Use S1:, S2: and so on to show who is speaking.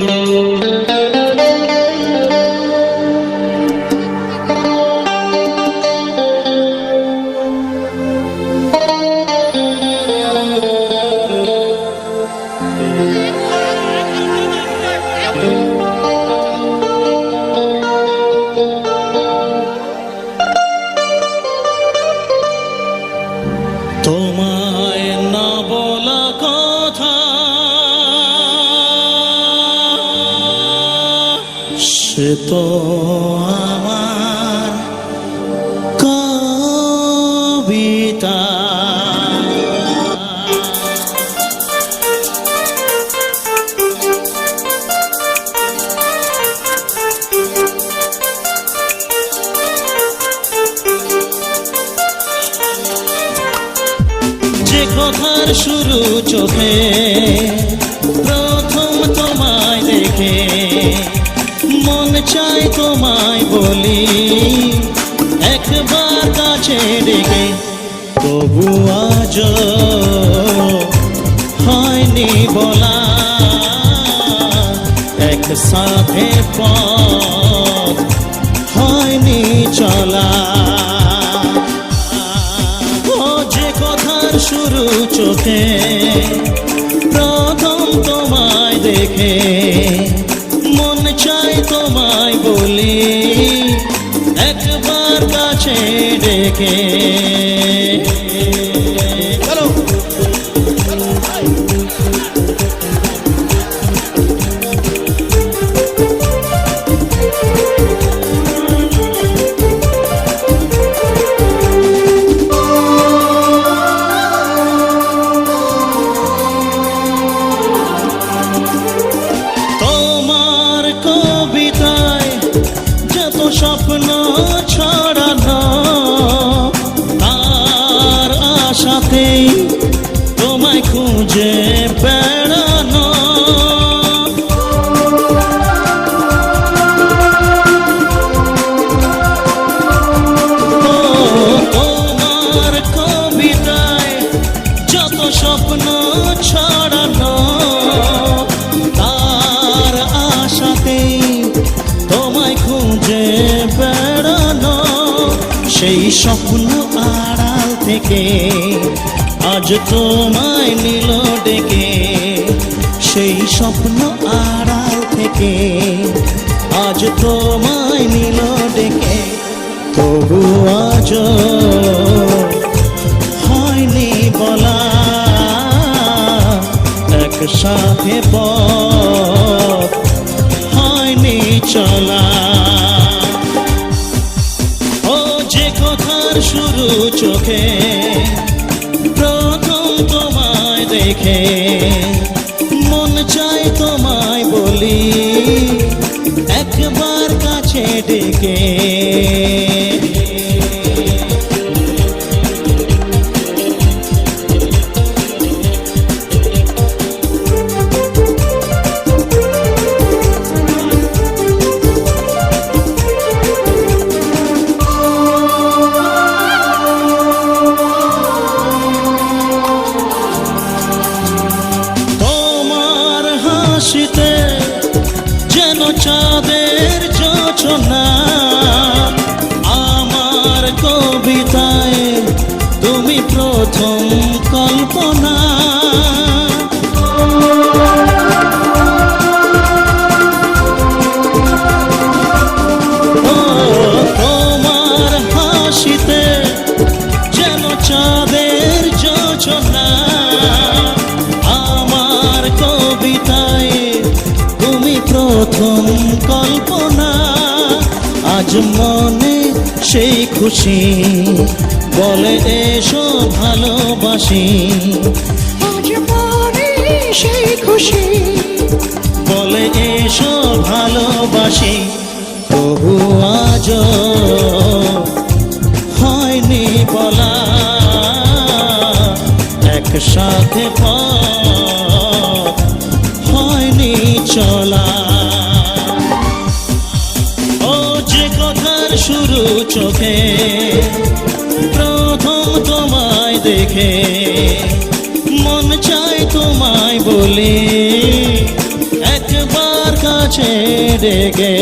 S1: তোমায় সে তো আমার কবিতা। যে কথার শুরু চোখে বলি, একবার কাছে ডেকে, তবু আজ হয়নি বলা। এক সাথে হয়নি চলা। যে কথার শুরু চোখে, প্রথম তোমায় দেখে মন চাই তোমায় বলি একবার কাছে ডেকে। আশাতেই তোমায় খুঁজে বেড়ানো। তোমার কবিতায় যত স্বপ্ন ছড়ানো, তার আশাতে তোমায় খুঁজে বেড়ানো। সেই স্বপ্ন আড়াল থেকে আজ তোমায় নিল ডেকে, সেই স্বপ্ন আড়াল থেকে। আজ তোমায় নিল ডেকে, তবু আজ হয়নি বলা। একসাথে পথ হয়নি চলা। ও যে কথার শুরু চোখে দেখে মন চাই তোমায় বলি একবার কাছে ডেকে হাসিতে যেন চাঁদের যোচনা আজ মনে সেই খুশি। বলে এসো ভালোবাসি।
S2: আজ মনে সেই খুশি।
S1: বলে এসো ভালোবাসি। তবু আজ হয়নি বলা। একসাথে পথ হয়নি চলা। শুরু চোখে। প্রথম তোমায় দেখে মন চাই তোমায় বলি। একবার কাছে রেগে